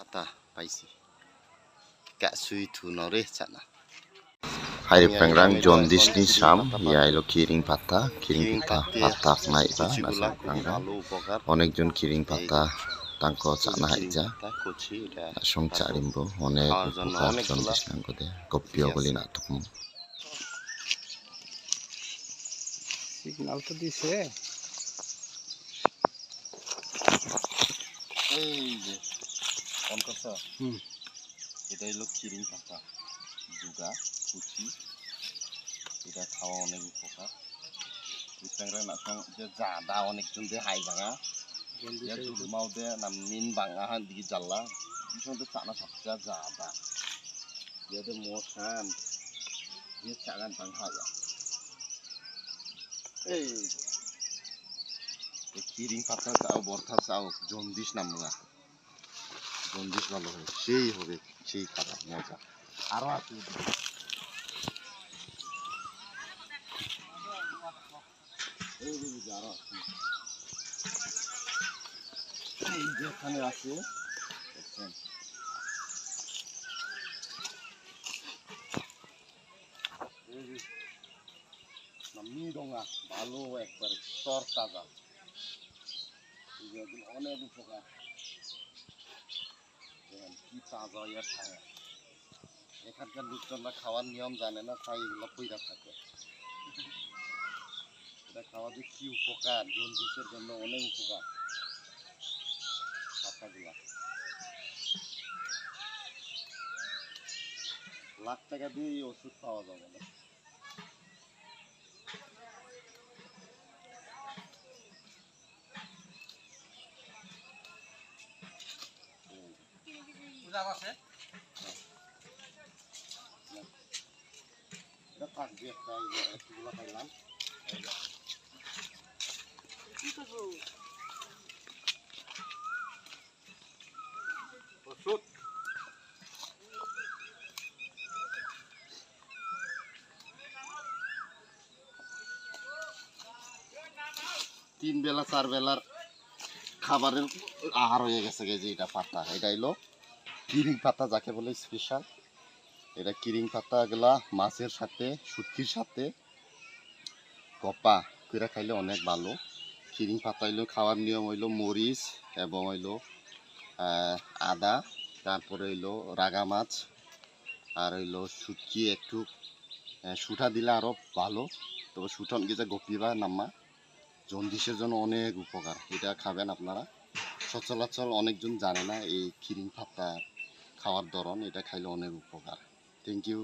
পাতা পাইছি কাসুই থুনরে চানা Hai pengrang John Disney Sam ya ilo kiring pata kiring pata patak naik ba nasa pengrang অনেকজন কিরিং পাতা তাঙ্ক চানা হাইজা song চারিমবো অনেক উপকার জন্ডিস নাঙ্গো দে গপ্পিও বলি না তখন সিগনাল তো দিছে এই যে করছ হুম। এটা হলো কিরিং পাতা দুগা কুচি এটা খাওয়া অনেক উপকার যে জাদা অনেকজন যে হাই ভাঙা bisa tuh sana sabja jada dia tuh mau kan dia jangan bangha ya eh এই কিরিং পাতা চাও বর্ষা চাও জন্ডিস নামা জন্ডিস ভালো হবে সেই হবে সেই খাবার মজা। আরও আছে ওদিকে। এই যে, এই যে আরও আছে। এই যে আছে দেখছেন? এই ভালো একবারে তর তাজা এই যে এগুলো অনেক উপকার। কি তাজা ইয়া খায়। এখানকার লোকজনরা খাওয়ার নিয়ম জানে না, তাই এগুলো পইরা থাকে। এটা খাওয়া যে কি উপকার? জন্ডিসের জন্য অনেক উপকার। পাতাগুলা লাখ টাকা দিয়ে ওষুধ পাওয়া যাবে না। ওষুধ। তিন বেলা চার বেলার খাবারের আহার হয়ে গেছে যে এটা পাতা এটা হইল কিরিং পাতা যাকে বলে স্পেশাল, এটা কিরিং পাতা গুলা মাছের সাথে, শুটকির সাথে কপা করে খাইলে অনেক ভালো। কিরিং পাতা হইল, খাওয়ার নিয়ম হইল মরিচ এবং হইল আদা, তারপরে হইল রাগা মাছ আর হইল শুটকি একটু শুটা দিলে আরও ভালো। তবে শুটন গেছে গপিবা নাম্মা, জন্ডিসের জন্য অনেক উপকার, এটা খাবেন আপনারা। সচরাচর অনেকজন জানে না এই কিরিং পাতা খাওয়ার ধরন এটা খাইলে অনেক উপকার। Thank you